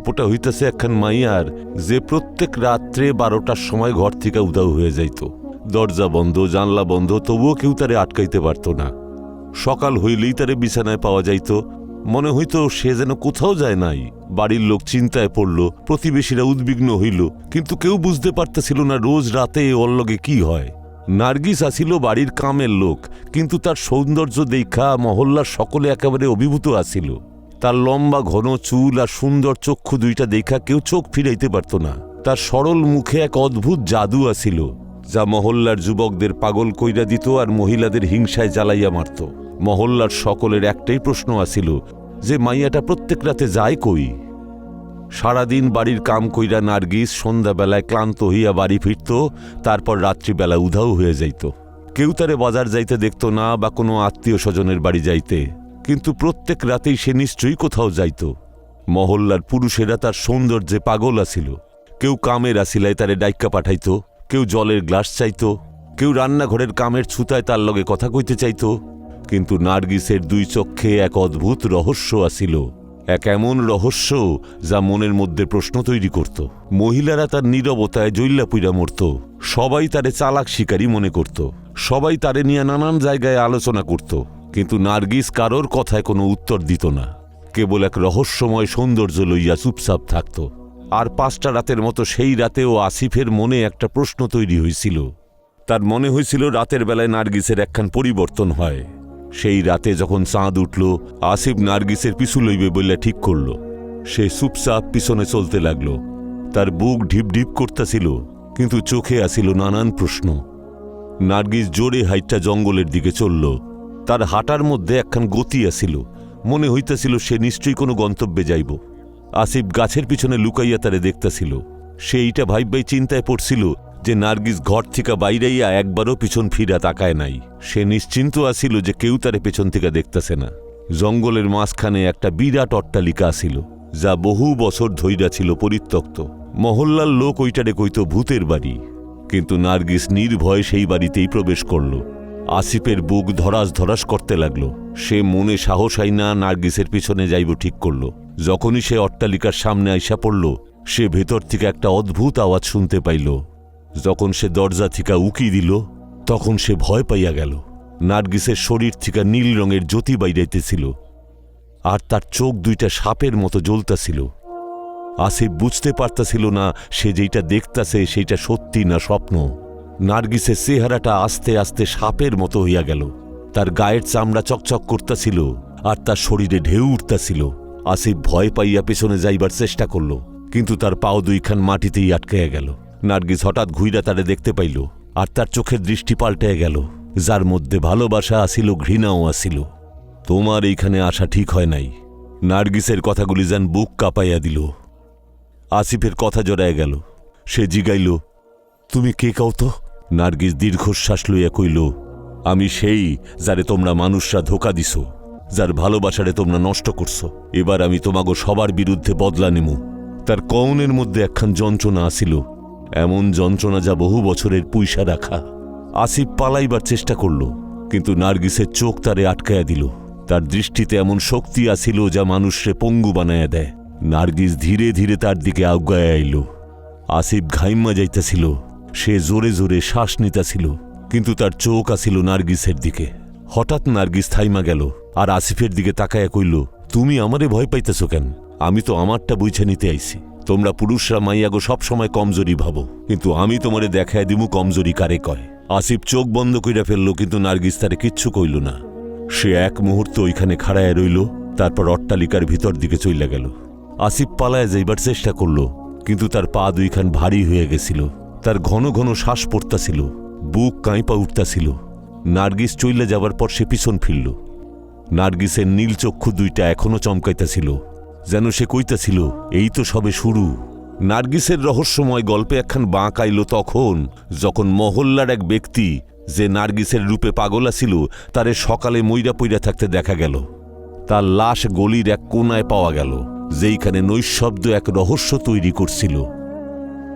গল্পটা হইতেছে একখান মাইয়ার যে প্রত্যেক রাত্রে বারোটার সময় ঘর থেকে উদাও হয়ে যাইত। দরজা বন্ধ, জানলা বন্ধ, তবুও কেউ তারে আটকাইতে পারত না। সকাল হইলেই তারে বিছানায় পাওয়া যাইত। মনে হইত সে যেন কোথাও যায় নাই। বাড়ির লোক চিন্তায় পড়ল, প্রতিবেশীরা উদ্বিগ্ন হইল, কিন্তু কেউ বুঝতে পারতেছিল না রোজ রাতে ওর লগে কি হয়। নার্গিস আসিল বাড়ির কামের লোক, কিন্তু তার সৌন্দর্য দেখা মহল্লার সকলে একেবারে অভিভূত আসিল তার লম্বা, ঘন চুল আর সুন্দর চক্ষু দুইটা দেখা কেউ চোখ ফিরাইতে পারত না। তার সরল মুখে এক অদ্ভুত জাদু আসিল যা মহল্লার যুবকদের পাগল কইরা দিত আর মহিলাদের হিংসায় জ্বালাইয়া মারত। মহল্লার সকলের একটাই প্রশ্ন আসিল যে মাইয়াটা প্রত্যেক রাতে যায় কই? সারাদিন বাড়ির কাম কইরা নার্গিস সন্ধ্যাবেলায় ক্লান্ত হইয়া বাড়ি ফিরত, তারপর রাত্রিবেলা উধাও হয়ে যাইত। কেউ তারে বাজার যাইতে দেখত না বা কোনো আত্মীয় স্বজনের বাড়ি যাইতে। কিন্তু প্রত্যেক রাতেই সে নিশ্চয়ই কোথাও যাইত। মহল্লার পুরুষেরা তার সৌন্দর্যে পাগল আসিল কেউ কামের আসিলায় তারে ডাইক্কা পাঠাইত, কেউ জলের গ্লাস চাইত, কেউ রান্নাঘরের কামের ছুতায় তার লগে কথা কইতে চাইত। কিন্তু নার্গিসের দুই চক্ষে এক অদ্ভুত রহস্য আসিল এক এমন রহস্য যা মনের মধ্যে প্রশ্ন তৈরি করত। মহিলারা তার নীরবতায় জৈল্লা পুইরা মরত, সবাই তারে চালাক শিকারী মনে করত, সবাই তারে নিয়ে নানান জায়গায় আলোচনা করত। কিন্তু নার্গিস কারোর কথায় কোনো উত্তর দিত না। কেবল এক রহস্যময় সৌন্দর্য লইয়া চুপচাপ থাকত। আর পাঁচটা রাতের মতো সেই রাতেও আসিফের মনে একটা প্রশ্ন তৈরি হয়েছিল তার মনে হয়েছিল রাতের বেলায় নার্গিসের একখান পরিবর্তন হয়। সেই রাতে যখন চাঁদ উঠল, আসিফ নার্গিসের পিছু লইবে বললে ঠিক করল। সে চুপচাপ পিছনে চলতে লাগল। তার বুক ঢিপ ঢিপ করতেছিল, কিন্তু চোখে আসিল নানান প্রশ্ন। নার্গিস জোরে হাইটটা জঙ্গলের দিকে চলল। তার হাঁটার মধ্যে একখান গতি আসিল মনে হইতেছিল সে নিশ্চয়ই কোনো গন্তব্যে যাইব। আসিফ গাছের পিছনে লুকাইয়া তারে দেখতাছিল। সে এইটা ভাইবাই চিন্তায় পড়ছিল যে নার্গিস ঘর থেকে বাইরাইয়া একবারও পিছন ফিরা তাকায় নাই। সে নিশ্চিন্ত আসিল যে কেউ তারে পেছন থেকে দেখতেছে না। জঙ্গলের মাঝখানে একটা বিরাট অট্টালিকা আসিল যা বহু বছর ধৈরা ছিল পরিত্যক্ত। মহল্লার লোক ওইটারে কইত ভূতের বাড়ি। কিন্তু নার্গিস নির্ভয় সেই বাড়িতেই প্রবেশ করল। আসিফের বুক ধরাস ধরাস করতে লাগল। সে মনে সাহস আই না নার্গিসের পিছনে যাইব ঠিক করল। যখনই সে অট্টালিকার সামনে আইসা পড়ল, সে ভেতর থেকে একটা অদ্ভুত আওয়াজ শুনতে পাইল। যখন সে দরজা থেকে উকি দিল, তখন সে ভয় পাইয়া গেল। নার্গিসের শরীর থেকে নীল রঙের জ্যোতি বাইরাইতেছিল, আর তার চোখ দুইটা সাপের মতো জ্বলতাছিল। আসিফ বুঝতে পারতাছিল না সে যেইটা দেখতাছে সেইটা সত্যি না স্বপ্ন। নার্গিসের চেহারাটা আস্তে আস্তে সাপের মতো হইয়া গেল। তার গায়ের চামড়া চকচক করতাছিল আর তার শরীরে ঢেউ উঠতাছিল। আসিফ ভয় পাইয়া পেছনে যাইবার চেষ্টা করল, কিন্তু তার পাও দুইখান মাটিতেই আটকাইয়া গেল। নার্গিস হঠাৎ ঘুইরা তারে দেখতে পাইল আর তার চোখের দৃষ্টি পাল্টে গেল। যার মধ্যে ভালোবাসা আসিল, ঘৃণাও আসিল। তোমার এইখানে আসা ঠিক হয় নাই। নার্গিসের কথাগুলি যেন বুক কাঁপাইয়া দিল। আসিফের কথা জড়ায় গেল। সে জিগাইল, তুমি কে কাও তো? নার্গিস দীর্ঘশ্বাস লইয়া কইল, আমি সেই যারে তোমরা মানুষরা ধোকা দিছ, যার ভালোবাসারে তোমরা নষ্ট করছ। এবার আমি তোমাগো সবার বিরুদ্ধে বদলা নেমু। তার কৌনের মধ্যে একখান যন্ত্রণা আসিল, এমন যন্ত্রণা যা বহু বছরের পুইসা রাখা। আসিফ পালাইবার চেষ্টা করল, কিন্তু নার্গিসের চোখ তারে আটকায়া দিল। তার দৃষ্টিতে এমন শক্তি আসিল যা মানুষরে পঙ্গু বানায়া দেয়। নার্গিস ধীরে ধীরে তার দিকে আজ্ঞায় আইল। আসিফ ঘাইম্মা যাইতেছিল। সে জোরে জোরে শ্বাস নিতাছিল, কিন্তু তার চোখ আসিল নার্গিসের দিকে। হঠাৎ নার্গিস থাইমা গেল আর আসিফের দিকে তাকায়া কইল, তুমি আমারে ভয় পাইতেছ কেন? আমি তো আমারটা বুঝে নিতে আইছি। তোমরা পুরুষরা মাইয়াগো সব সময় কমজোরি ভাবো, কিন্তু আমি তোমারে দেখায় দিমু কমজোরি কারে কয়? আসিফ চোখ বন্ধ কইরা ফেলল, কিন্তু নার্গিস তারে কিচ্ছু কইল না। সে এক মুহূর্ত ওইখানে খাড়ায় রইল, তারপর অট্টালিকার ভিতর দিকে চইলা গেল। আসিফ পালায় যাইবার চেষ্টা করল, কিন্তু তার পা দুইখান ভারী হয়ে গেছিল। তার ঘন ঘন শ্বাস পড়তাছিল, বুক কাঁইপা উঠতাছিল। নার্গিস চইলে যাবার পর সে পিছন ফিরল। নার্গিসের নীল চক্ষু দুইটা এখনও চমকাইতাছিল, যেন সে কইতাছিল, এই তো সবে শুরু। নার্গিসের রহস্যময় গল্পে একখান বাঁক আইল তখন, যখন মহল্লার এক ব্যক্তি, যে নার্গিসের রূপে পাগলা ছিল তারে সকালে মইরা পইরা থাকতে দেখা গেল। তার লাশ গলির এক কোনায় পাওয়া গেল, যেইখানে নৈশব্দ এক রহস্য তৈরি করছিল।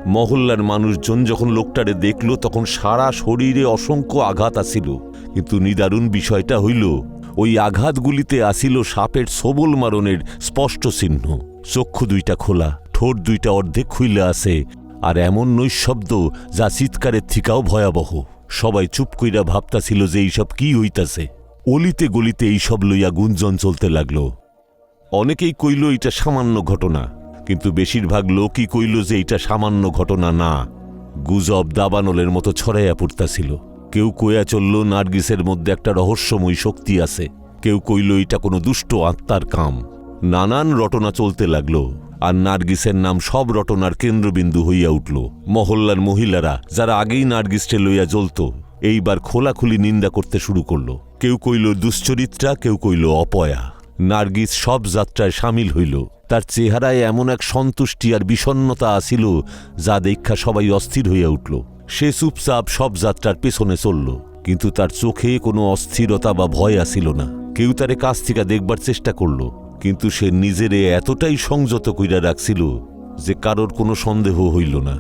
মহল্লার মানুষজন যখন লোকটারে দেখল, তখন সারা শরীরে অসংখ্য আঘাত আসিল। কিন্তু নিদারুণ বিষয়টা হইল, ওই আঘাতগুলিতে আসিল সাপের সবল মারণের স্পষ্ট চিহ্ন। চক্ষু দুইটা খোলা, ঠোঁট দুইটা অর্ধেক খুইলে আছে, আর এমন নৈশব্দ যা চিৎকারের থিকাও ভয়াবহ। সবাই চুপ কইরা ভাবতাছিল যে এইসব কি হইতাছে। অলিতে গলিতে এইসব লইয়া গুঞ্জন চলতে লাগল। অনেকেই কইল এটা সামান্য ঘটনা। কিন্তু বেশিরভাগ লোকই কইল যে এটা সামান্য ঘটনা না। গুজব দাবানলের মতো ছড়াইয়া পড়তাছিল। কেউ কইয়া চলল, নার্গিসের মধ্যে একটা রহস্যময় শক্তি আছে। কেউ কইল, এটা কোনো দুষ্ট আত্মার কাম। নানান রটনা চলতে লাগল, আর নার্গিসের নাম সব রটনার কেন্দ্রবিন্দু হইয়া উঠল। মহল্লার মহিলারা, যারা আগেই নার্গিসটে লইয়া জ্বলত, এইবার খোলাখুলি নিন্দা করতে শুরু করল। কেউ কইল দুশ্চরিত্রা, কেউ কইল অপয়া। নার্গিস সব যাত্রায় সামিল হইল। তার চেহারায় এমন এক সন্তুষ্টি আর বিষণ্নতা আসিল যা দেখা সবাই অস্থির হইয়া উঠল। সে চুপচাপ সব যাত্রার পেছনে চলল, কিন্তু তার চোখে কোনো অস্থিরতা বা ভয় আসিল না। কেউ তারে কাছ থেকে দেখবার চেষ্টা করল, কিন্তু সে নিজেরে এতটাই সংযত কইরা রাখছিল যে কারোর কোনো সন্দেহ হইল না।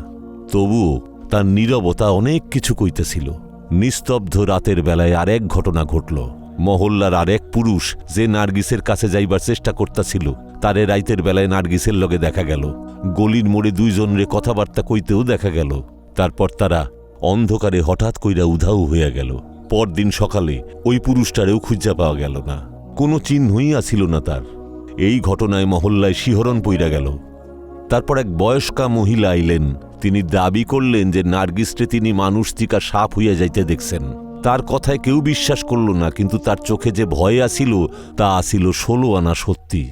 তবুও তার নীরবতা অনেক কিছু কইতেছিল। নিস্তব্ধ রাতের বেলায় আরেক ঘটনা ঘটল। মহল্লার আর এক পুরুষ যে নার্গিসের কাছে যাইবার চেষ্টা করতেছিল, তারে রাইতের বেলায় নার্গিসের লগে দেখা গেল। গলির মোড়ে দুইজনরে কথাবার্তা কইতেও দেখা গেল। তারপর তারা অন্ধকারে হঠাৎ কইরা উধাও হইয়া গেল। পরদিন সকালে ওই পুরুষটারেও খুঁজা পাওয়া গেল না। কোনো চিহ্নই আসিল না তার। এই ঘটনায় মহল্লায় শিহরণ পইরা গেল। তারপর এক বয়স্কা মহিলা আইলেন। তিনি দাবি করলেন যে নার্গিসকে তিনি মানুষ তিকা সাপ হইয়া যাইতে দেখছেন। তার কথায় কেউ বিশ্বাস করল না, কিন্তু তার চোখে যে ভয় আসিল, তা আসিল ষোলো আনা সত্যি।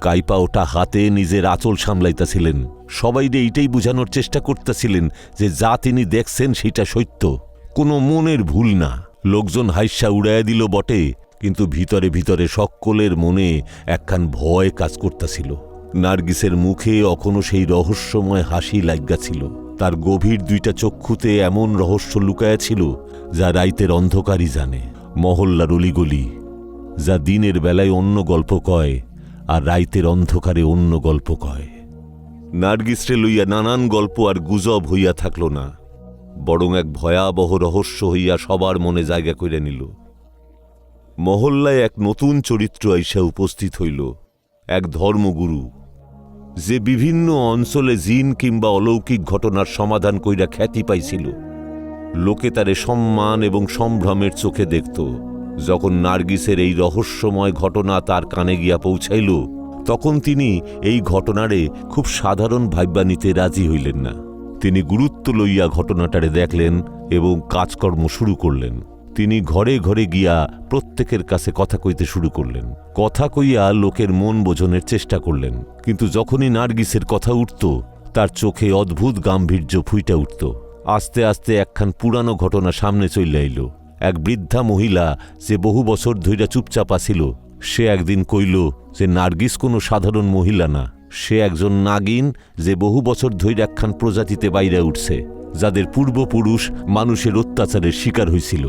কাইপা ওটা হাতে নিজের আঁচল সামলাইতাছিলেন। সবাই এইটাই বুঝানোর চেষ্টা করতেছিলেন যে যা তিনি দেখছেন সেটা সত্য। কোনো মনের ভুল না। লোকজন হাইসা উড়াইয়া দিল বটে, কিন্তু ভিতরে ভিতরে সকলের মনে একখান ভয় কাজ করতেছিল। নার্গিসের মুখে অখনো সেই রহস্যময় হাসি ছিল। তার গভীর দুইটা চক্ষুতে এমন রহস্য লুকায়া ছিল যা রাইতের অন্ধকারই জানে। মহল্লার অলিগলি, যা দিনের বেলায় অন্য গল্প কয় আর রাইতের অন্ধকারে অন্য গল্প কয়। নার্গিসরে লইয়া নানান গল্প আর গুজব হইয়া থাকল না, বরং এক ভয়াবহ রহস্য হইয়া সবার মনে জায়গা করে নিল। মহল্লায় এক নতুন চরিত্র আইসা উপস্থিত হইল, এক ধর্মগুরু, যে বিভিন্ন অঞ্চলে জিন কিংবা অলৌকিক ঘটনার সমাধান কইরা খ্যাতি পাইছিল। লোকে তারে সম্মান এবং সম্ভ্রমের চোখে দেখত। যখন নার্গিসের এই রহস্যময় ঘটনা তার কানে গিয়া পৌঁছাইল, তখন তিনি এই ঘটনারে খুব সাধারণ ভাইবা নিতে রাজি হইলেন না। তিনি গুরুত্ব লইয়া ঘটনাটারে দেখলেন এবং কাজকর্ম শুরু করলেন। তিনি ঘরে ঘরে গিয়া প্রত্যেকের কাছে কথা কইতে শুরু করলেন। কথা কইয়া লোকের মন বোঝনের চেষ্টা করলেন। কিন্তু যখনই নার্গিসের কথা উঠত, তার চোখে অদ্ভুত গাম্ভীর্য ফুইটা উঠত। আস্তে আস্তে একখান পুরানো ঘটনা সামনে চলে আইল। এক বৃদ্ধা মহিলা যে বহু বছর ধইরা চুপচাপ আসিল সে একদিন কইল যে নার্গিস কোনো সাধারণ মহিলা না। সে একজন নাগিন যে বহু বছর ধইরা একখান প্রজাতিতে বাইরে উঠছে, যাদের পূর্বপুরুষ মানুষের অত্যাচারের শিকার হইছিল।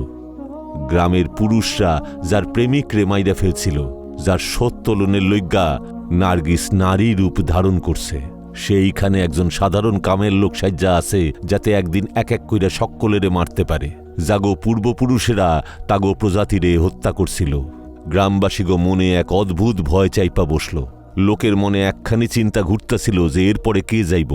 গ্রামের পুরুষরা যার প্রেমিক রেমাইরা ফেলছিল, যার সত্তলনের লজ্ঞা নার্গিস নারী রূপ ধারণ করছে। সেইখানে একজন সাধারণ কামের লোক সাজ্জা আছে, যাতে একদিন এক এক কইরা সকলেরে মারতে পারে। জাগো পূর্বপুরুষেরা তাগো প্রজাতিরে হত্যা করছিল। গ্রামবাসীগো মনে এক অদ্ভুত ভয় চাইপা বসল। লোকের মনে একখানি চিন্তা ঘুরতাছিল যে এরপরে কে যাইব।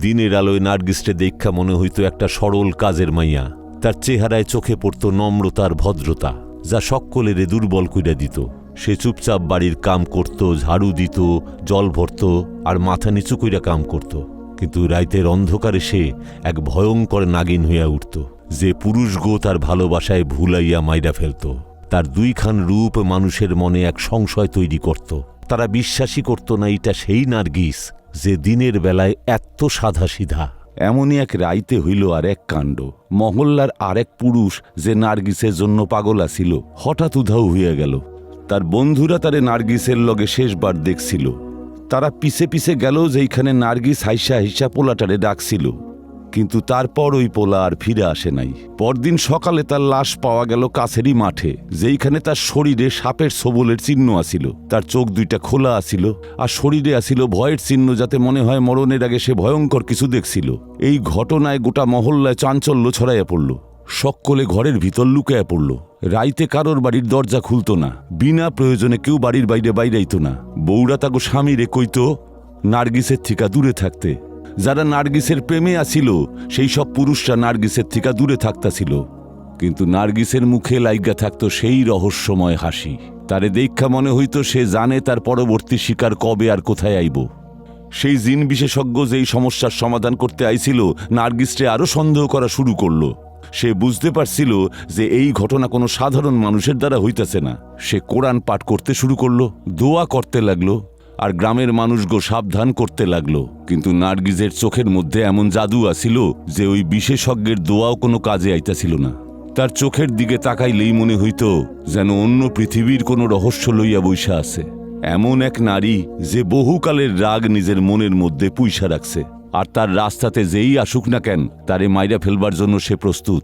দিনের আলোয় নার্গিসটে দেখা মনে হইত একটা সরল কাজের মাইয়া। তার চেহারায় চোখে পড়ত নম্রতার ভদ্রতা, যা সকলেরে দুর্বল কইরা দিত। সে চুপচাপ বাড়ির কাম করত, ঝাড়ু দিত, জল ভরত আর মাথা নিচু কইরা কাম করত। কিন্তু রাইতের অন্ধকারে সে এক ভয়ঙ্কর নাগিন হইয়া উঠত, যে পুরুষ গো তার ভালোবাসায় ভুলাইয়া মাইরা ফেলত। তার দুইখান রূপ মানুষের মনে এক সংশয় তৈরি করত। তারা বিশ্বাসই করত না এটা সেই নার্গিস, যে দিনের বেলায় এত সাধা সিধা এমনই এক রাইতে হইল আর এক কাণ্ড। মহল্লার আরেক পুরুষ যে নার্গিসের জন্য পাগলা ছিল, হঠাৎ উধাও হইয়া গেল। তার বন্ধুরা তারে নার্গিসের লগে শেষবার দেখছিল। তারা পিছে পিছে গেল যেইখানে নার্গিস হাইসা হাইসা পোলাটারে ডাকছিল। কিন্তু তারপর ওই পোলা আর ফিরে আসে নাই। পরদিন সকালে তার লাশ পাওয়া গেল কাছেরই মাঠে, যেইখানে তার শরীরে সাপের সবলের চিহ্ন আসিল তার চোখ দুইটা খোলা আসিল আর শরীরে আসিল ভয়ের চিহ্ন যাতে মনে হয় মরণের আগে সে ভয়ঙ্কর কিছু দেখছিল। এই ঘটনায় গোটা মহল্লায় চাঞ্চল্য ছড়াইয়া পড়ল। সকলে ঘরের ভিতর লুকায়া পড়ল। রাইতে কারোর বাড়ির দরজা খুলত না। বিনা প্রয়োজনে কেউ বাড়ির বাইরে বাইরাইত না। বৌরা তাগো স্বামীরে কইত, নার্গিসের থিকা দূরে থাকতে। যারা নার্গিসের প্রেমে আসিল, সেই সব পুরুষরা নার্গিসের থিকা দূরে থাকতাছিল। কিন্তু নার্গিসের মুখে লাইগা থাকতো সেই রহস্যময় হাসি। তারে দেখা মনে হইত সে জানে তার পরবর্তী শিকার কবে আর কোথায় আইব। সেই জিন বিশেষজ্ঞ যেই সমস্যার সমাধান করতে আইছিল, নার্গিসরে আরও সন্দেহ করা শুরু করল। সে বুঝতে পারছিল যে এই ঘটনা কোনো সাধারণ মানুষের দ্বারা হইতেছে না। সে কোরআন পাঠ করতে শুরু করল, দোয়া করতে লাগল, আর গ্রামের মানুষগো সাবধান করতে লাগল। কিন্তু নার্গিজের চোখের মধ্যে এমন জাদু আসিল যে ওই বিশেষজ্ঞের দোয়াও কোনো কাজে আইতাছিল না। তার চোখের দিকে তাকাইলেই মনে হইত যেন অন্য পৃথিবীর কোনো রহস্য লইয়া বৈশা আছে। এমন এক নারী যে বহুকালের রাগ নিজের মনের মধ্যে পুইসা রাখছে। আর তার রাস্তাতে যেই আসুক না কেন, তারে মাইরা ফেলবার জন্য সে প্রস্তুত।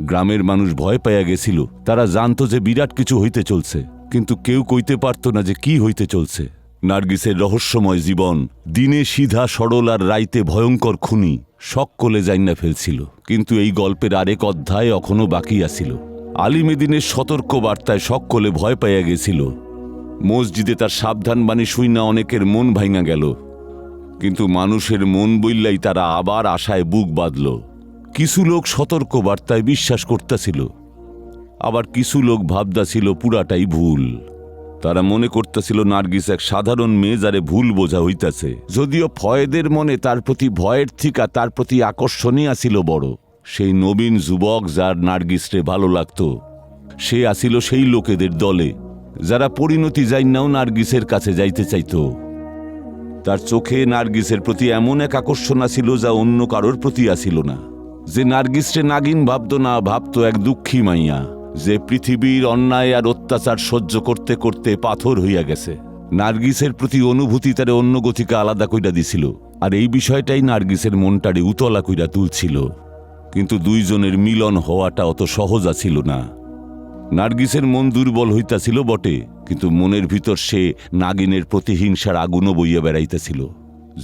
গ্রামের মানুষ ভয় পাইয়া গেছিল। তারা জানতো যে বিরাট কিছু হইতে চলছে। কিন্তু কেউ কইতে পারত না যে কি হইতে চলছে। নার্গিসের রহস্যময় জীবন, দিনে সিধা, সরল আর রাইতে ভয়ঙ্কর খুনি সকলে জাইনা ফেলছিল। কিন্তু এই গল্পের আরেক অধ্যায় এখনও বাকি আছিল। আলিমেদিনের সতর্ক বার্তায় সকলে ভয় পাইয়া গেছিল। মসজিদে তার সাবধান বাণী শুইনা অনেকের মন ভাঙা গেল। কিন্তু মানুষের মন বইল্লাই তারা আবার আশায় বুক বাঁধল। কিছু লোক সতর্ক বার্তায় বিশ্বাস করতেছিল। আবার কিছু লোক ভাবদাছিল পুরাটাই ভুল। তারা মনে করতেছিল নার্গিস এক সাধারণ মেয়ে যারে ভুল বোঝা হইতাছে। যদিও ফয়েদের মনে তার প্রতি ভয়ের থিকা, তার প্রতি আকর্ষণই আসিল বড়। সেই নবীন যুবক যার নার্গিসরে ভালো লাগতো, সে আসিল সেই লোকেদের দলে। যারা পরিণতি যাইনাও নার্গিসের কাছে যাইতে চাইতো। তার চোখে নার্গিসের প্রতি এমন এক আকর্ষণ আসিল যা অন্য কারোর প্রতি আসিল না। যে নার্গিসরে নাগিন ভাবত না, ভাবত এক দুঃখী মাইয়া, যে পৃথিবীর অন্যায় আর অত্যাচার সহ্য করতে করতে পাথর হইয়া গেছে। নার্গিসের প্রতি অনুভূতি তারে অন্য গতিকে আলাদা কইরা দিছিল, আর এই বিষয়টাই নার্গিসের মনটারে উতলা কইরা তুলছিল। কিন্তু দুইজনের মিলন হওয়াটা অত সহজ আছিল না। নার্গিসের মন দুর্বল হইতাছিল বটে, কিন্তু মনের ভিতর সে নাগিনের প্রতিহিংসার আগুনও বইয়া বেড়াইতেছিল,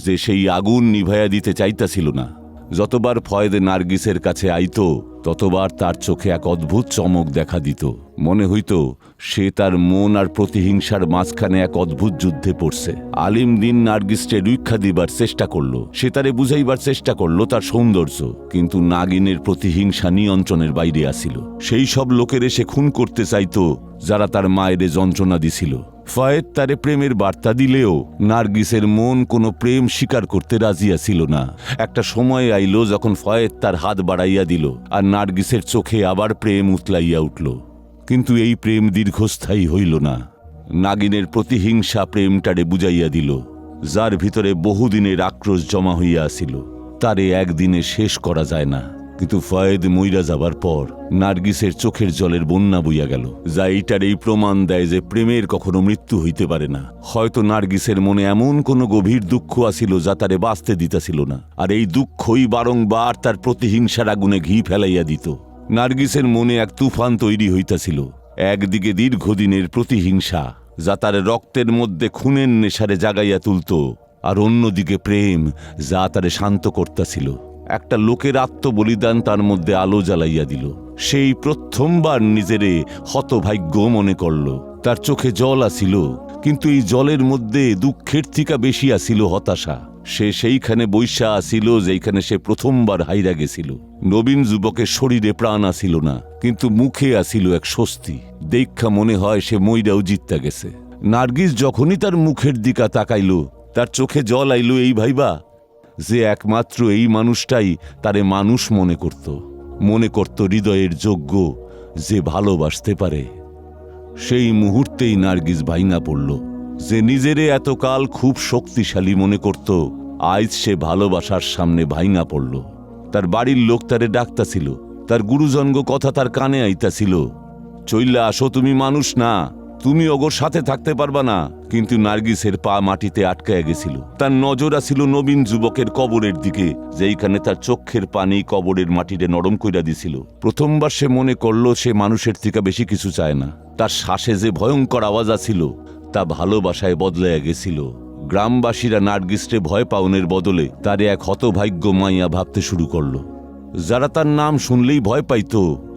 যে সেই আগুন নিভাইয়া দিতে চাইতাছিল না। যতবার ফয়েদে নার্গিসের কাছে আইত, ততবার তার চোখে এক অদ্ভুত চমক দেখা দিত। মনে হইত, সে তার মন আর প্রতিহিংসার মাঝখানে এক অদ্ভুত যুদ্ধে পড়ছে। আলিম দিন নার্গিসকে রীক্ষা দিবার চেষ্টা করল। সে তারে বুঝাইবার চেষ্টা করল তার সৌন্দর্য, কিন্তু নাগিনের প্রতিহিংসা নিয়ন্ত্রণের বাইরে আসিল। সেই সব লোকের এসে খুন করতে চাইত, যারা তার মায়ের যন্ত্রণা দিছিল। ফয়েদ তারে প্রেমের বার্তা দিলেও নার্গিসের মন কোনো প্রেম স্বীকার করতে রাজিয়া ছিল না। একটা সময় আইল যখন ফয়েদ তার হাত বাড়াইয়া দিল আর নার্গিসের চোখে আবার প্রেম উতলাইয়া উঠল। কিন্তু এই প্রেম দীর্ঘস্থায়ী হইল না। নাগিনের প্রতিহিংসা প্রেমটারে বুঝাইয়া দিল, যার ভিতরে বহুদিনের আক্রোশ জমা হইয়া আসিল তারে একদিনে শেষ করা যায় না। কিন্তু ফয়েদ মইরা যাবার পর নার্গিসের চোখের জলের বন্যা বইয়া গেল। যা এইটার এই প্রমাণ দেয় যে প্রেমের কখনো মৃত্যু হইতে পারে না। হয়তো নার্গিসের মনে এমন কোনো গভীর দুঃখ আসিল যা তারে বাঁচতে দিতাছিল না। আর এই দুঃখই বারংবার তার প্রতিহিংসার আগুনে ঘি ফেলাইয়া দিত। নার্গিসের মনে এক তুফান তৈরি হইতাছিল। একদিকে দীর্ঘদিনের প্রতিহিংসা, যা তার রক্তের মধ্যে খুনের নেশারে জাগাইয়া তুলত, আর অন্যদিকে প্রেম, যা তারে শান্ত করতাছিল। একটা লোকের আত্মবলিদান তার মধ্যে আলো জ্বালাইয়া দিল। সেই প্রথমবার নিজেরে হতভাগ্য মনে করল। তার চোখে জল আসিল কিন্তু এই জলের মধ্যে দুঃখের থিকা বেশি আসিল হতাশা। সে সেইখানে বৈশা আসিল যেইখানে সে প্রথমবার হাইরা গেছিল। নবীন যুবকের শরীরে প্রাণ আসিল না, কিন্তু মুখে আসিল এক স্বস্তি। দেখা মনে হয় সে মইরাও জিততা গেছে। নার্গিস যখনই তার মুখের দিকা তাকাইল, তার চোখে জল আইল, এই ভাইবা যে একমাত্র এই মানুষটাই তারে মানুষ মনে করত মনে করত হৃদয়ের যোগ্য যে ভালোবাসতে পারে। সেই মুহূর্তেই নার্গিস ভাইঙা পড়ল, যে নিজেরে এতকাল খুব শক্তিশালী মনে করত, আজ সে ভালোবাসার সামনে ভাইঙা পড়ল। তার বাড়ির লোক তারে ডাকতাছিল, তার গুরুজনগ কথা তার কানে আইতাছিল চইল্লা আসো তুমি মানুষ না তুমি অগর সাথে থাকতে পারবা না। কিন্তু নার্গিসের পা মাটিতে আটকায়া গেছিল। তার নজর আসিল নবীন যুবকের কবরের দিকে, যেইখানে তার চক্ষের পানি কবরের মাটিতে নরম কইরা দিছিল। প্রথমবার সে মনে করল সে মানুষের থেকে বেশি কিছু চায় না। তার শ্বাসে যে ভয়ঙ্কর আওয়াজ আছিল তা ভালোবাসায় বদলাইয়া গেছিল। গ্রামবাসীরা নার্গিসরে ভয় পাওনের বদলে তারে এক হতভাগ্য মাইয়া ভাবতে শুরু করল। যারা তার নাম শুনলেই ভয় পাইত,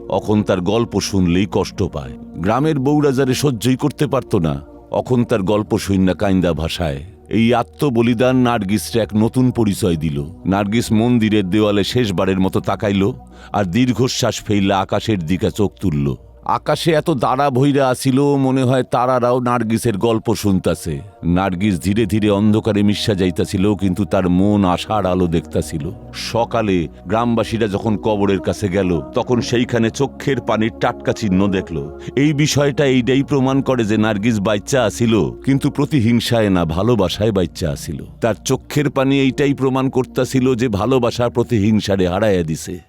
অখন তার গল্প শুনলেই কষ্ট পায়। গ্রামের বউরা যারে সহ্যই করতে পারত না। অখন তার গল্প শুননা কাইন্দা ভাষায়। এই আত্মবলিদান নার্গিসরা এক নতুন পরিচয় দিল। নার্গিস মন্দিরের দেওয়ালে শেষবারের মতো তাকাইল আর দীর্ঘশ্বাস ফেললে আকাশের দিকে চোখ তুলল। আকাশে এত দাঁড়া ভৈরা আসিল, মনে হয় তারারাও নার্গিসের গল্প শুনতাছে। নার্গিস ধীরে ধীরে অন্ধকারে মিশা যাইতাছিল, কিন্তু তার মন আশার আলো দেখতাছিল। সকালে গ্রামবাসীরা যখন কবরের কাছে গেল, তখন সেইখানে চক্ষের পানির টাটকা চিহ্ন দেখল। এই বিষয়টা এইটাই প্রমাণ করে যে নার্গিস বাচ্চা আসিল, কিন্তু প্রতিহিংসায় না ভালোবাসায় বাচ্চা আসিল। তার চক্ষের পানি এইটাই প্রমাণ করতাছিল যে ভালোবাসা প্রতিহিংসারে হারাইয়া দিছে।